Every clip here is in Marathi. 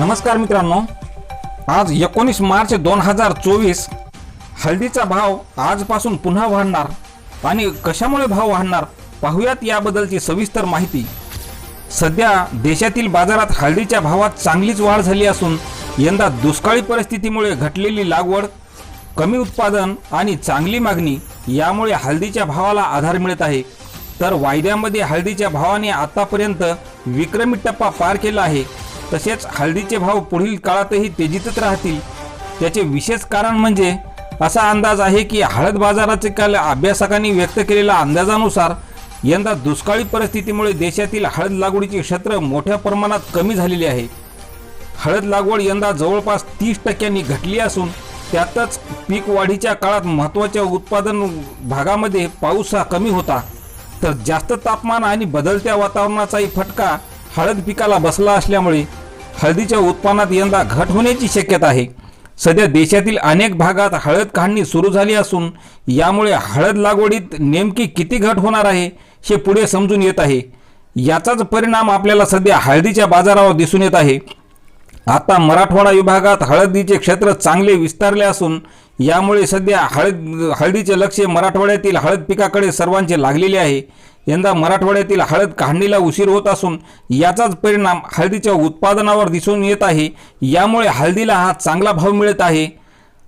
नमस्कार मित्रांनो. आज एकोणीस मार्च दोन हजार चोवीस. हळदीचा भाव आजपासून पुन्हा वाढणार आणि कशामुळे भाव वाढणार पाहूयात याबद्दलची सविस्तर माहिती. सध्या देशातील बाजारात हळदीच्या भावात चांगलीच वाढ झाली असून यंदा दुष्काळी परिस्थितीमुळे घटलेली लागवड कमी उत्पादन आणि चांगली मागणी यामुळे हळदीच्या भावाला आधार मिळत आहे. तर वायद्यामध्ये हळदीच्या भावाने आतापर्यंत विक्रमी टप्पा पार केला आहे. तसेच हळदीचे भाव पुढील काळातही तेजीतच राहतील. त्याचे विशेष कारण म्हणजे असा अंदाज आहे की हळद बाजाराचे काल अभ्यासकांनी व्यक्त केलेल्या अंदाजानुसार यंदा दुष्काळी परिस्थितीमुळे देशातील हळद लागवडीचे क्षेत्र मोठ्या प्रमाणात कमी झालेले आहे. हळद लागवड यंदा जवळपास तीस टक्क्यांनी घटली असून त्यातच पीक वाढीच्या काळात महत्त्वाच्या उत्पादन भागामध्ये पाऊस हा कमी होता. तर जास्त तापमान आणि बदलत्या वातावरणाचाही फटका हळद पिकाला बसला असल्यामुळे हळदीच्या उत्पन्नात यंदा घट होण्याची शक्यता आहे. सध्या देशातील अनेक भागात हळद काढणी सुरू झाली असून यामुळे हळद लागवडीत नेमकी किती घट होणार आहे हे पुढे समजून येत आहे. याचाच परिणाम आपल्याला सध्या हळदीच्या बाजारावर दिसून येत आहे. आता मराठवाडा विभागात हळदीचे क्षेत्र चांगले विस्तारले असून यामुळे सध्या हळद हळदीचे लक्ष मराठवाड्यातील हळद पिकाकडे सर्वांचे लागलेले आहे. यंदा मराठवाड्यातील हळद काढणीला उशीर होत असून याचाच परिणाम हळदीच्या उत्पादनावर दिसून येत आहे. यामुळे हळदीला हा चांगला भाव मिळत आहे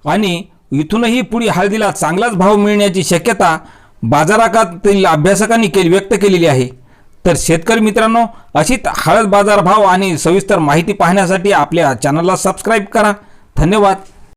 आणि इथूनही पुढे हळदीला चांगलाच भाव मिळण्याची शक्यता बाजारातील अभ्यासकांनी केली व्यक्त केलेली आहे. तर शेतकरी मित्रांनो अशीच हळद बाजारभाव आणि सविस्तर माहिती पाहण्यासाठी आपल्या चॅनलला सबस्क्राईब करा. धन्यवाद.